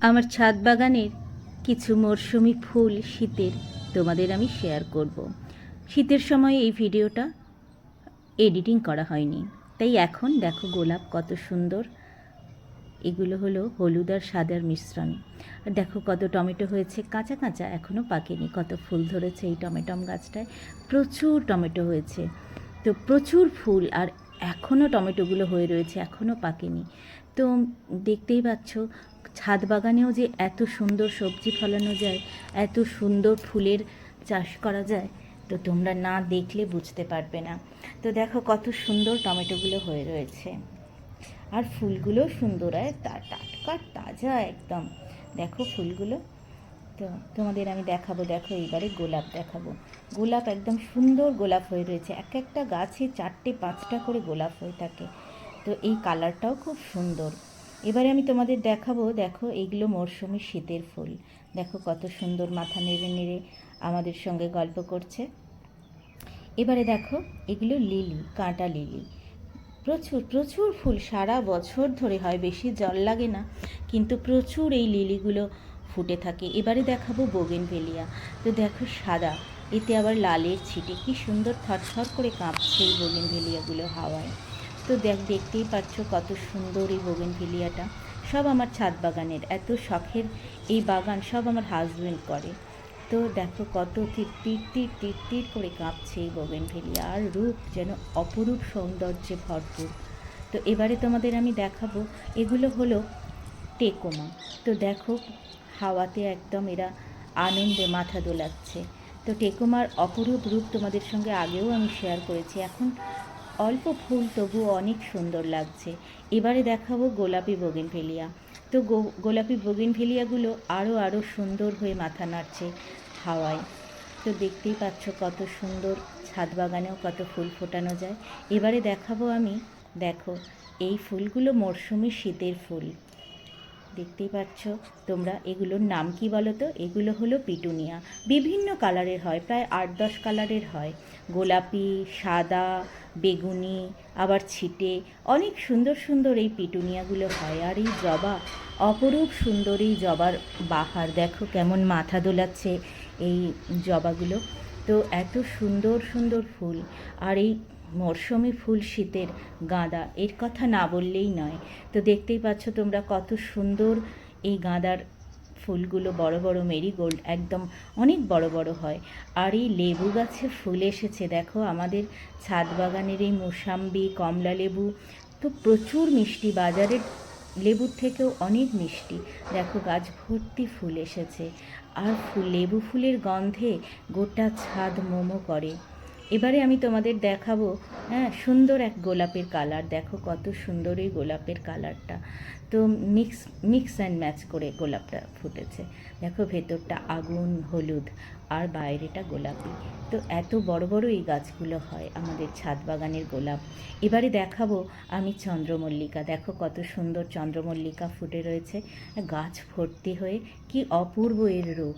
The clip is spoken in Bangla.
আমার ছাদ বাগানের কিছু মরশুমি ফুল শীতের তোমাদের আমি শেয়ার করব। শীতের সময় এই ভিডিওটা এডিটিং করা হয়নি। তাই এখন দেখো গোলাপ কত সুন্দর। এগুলো হলো হলুদ আর সাদার মিশ্রণ। আর দেখো কত টমেটো হয়েছে, কাঁচা কাঁচা এখনও পাকেনি। কত ফুল ধরেছে এই টমেটম গাছটায়। প্রচুর টমেটো হয়েছে। তো প্রচুর ফুল আর এখনও টমেটোগুলো হয়ে রয়েছে এখনও পাকেনি। তো দেখতেই পাচ্ছ, ছাদ বাগানেও যে এত সুন্দর সবজি ফলানো যায়, এত সুন্দর ফুলের চাষ করা যায়, তো তোমরা না দেখলে বুঝতে পারবে না। তো দেখো কত সুন্দর টমেটোগুলো হয়ে রয়েছে। আর ফুলগুলো সুন্দর আর তা টাটকা, তাজা একদম। দেখো ফুলগুলো। তো তোমাদের আমি দেখাবো, দেখো এবারে গোলাপ দেখাবো। গোলাপ একদম সুন্দর গোলাপ হয়ে রয়েছে। এক একটা গাছে চারটে, পাঁচটা করে গোলাপ হয়ে থাকে। তো এই কালারটাও খুব সুন্দর। এবারে আমি তোমাদের দেখাবো, দেখো এইগুলো মরশুমি শীতের ফুল। দেখো কত সুন্দর মাথা নেড়ে নেড়ে আমাদের সঙ্গে গল্প করছে। এবারে দেখো এগুলো লিলি, কাঁটা লিলি। প্রচুর প্রচুর ফুল সারা বছর ধরে হয়, বেশি জল লাগে না। কিন্তু প্রচুর এই লিলিগুলো ফুটে থাকে। এবারে দেখাবো বোগেনভেলিয়া। তো দেখো সাদা, এতে আবার লালের ছিটে কি সুন্দর থরথর করে কাঁপছে এই বোগেনভেলিয়াগুলো হাওয়ায়। তো দেখ, দেখতেই পাচ্ছ কত সুন্দর এই বোগেনভেলিয়াটা। সব আমার ছাদ বাগানের, এত শখের এই বাগান সব আমার হাজব্যান্ড করে। তো দেখো কত তির টির টির টির করে কাঁপছে এই বোগেনভেলিয়া, আর রূপ যেন অপরূপ সৌন্দর্যে ভরপুর। তো এবারে তোমাদের আমি দেখাবো, এগুলো হলো টেকোমা। তো দেখো হাওয়াতে একদম এরা আনন্দে মাথা দোলাচ্ছে। তো টেকোমার অপরূপ রূপ তোমাদের সঙ্গে আগেও আমি শেয়ার করেছি। এখন অল্প ফুল তবুও অনেক সুন্দর লাগছে। এবারে দেখাবো গোলাপি বোগেনভেলিয়া। তো গোলাপি বোগেনভেলিয়াগুলো আরও আরও সুন্দর হয়ে মাথা নাড়ছে হাওয়ায়। তো দেখতেই পাচ্ছ কত সুন্দর ছাদ বাগানেও কত ফুল ফোটানো যায়। এবারে দেখাবো আমি, দেখো, এই ফুলগুলো মরশুমি শীতের ফুল। দেখতেই পাচ্ছ। তোমরা এগুলোর নাম কি বলো তো এগুলো হলো পিটুনিয়া। বিভিন্ন কালারের হয়, প্রায় আট দশ কালারের হয়। গোলাপি, সাদা, বেগুনি, আবার ছিটে। অনেক সুন্দর সুন্দর এই পিটুনিয়াগুলো হয়। আর এই জবা, অপরূপ সুন্দর এই জবার বাহার। দেখো কেমন মাথা দোলাচ্ছে এই জবাগুলো। তো এত সুন্দর সুন্দর ফুল। আর এই মরশুমি ফুল শীতের গাঁদা, এর কথা না বললেই নয়। তো দেখতেই পাচ্ছ তোমরা কত সুন্দর এই গাঁদার ফুলগুলো, বড় বড় মেরিগোল্ড, একদম অনেক বড় বড় হয়। আর এই লেবু গাছে ফুল এসেছে, দেখো আমাদের ছাদ বাগানের এই মোসাম্বি, কমলা লেবু। তো প্রচুর মিষ্টি, বাজারের লেবুর থেকেও অনেক মিষ্টি। দেখো গাছ ভর্তি ফুল এসেছে। আর ফুল, লেবু ফুলের গন্ধে গোটা ছাদ মোমো করে। এবারে আমি তোমাদের দেখাবো হ্যাঁ সুন্দর এক গোলাপের কালার। দেখো কত সুন্দর এই গোলাপের কালারটা। তো মিক্স মিক্স অ্যান্ড ম্যাচ করে গোলাপটা ফুটেছে। দেখো ভেতরটা আগুন, হলুদ আর বাইরেটা গোলাপি। তো এত বড় বড় এই গাছগুলো হয় আমাদের ছাদ বাগানের গোলাপ। এবারে দেখাবো আমি চন্দ্রমল্লিকা। দেখো কত সুন্দর চন্দ্রমল্লিকা ফুটে রয়েছে। গাছ ভর্তি হয়ে কি অপূর্ব এর রূপ।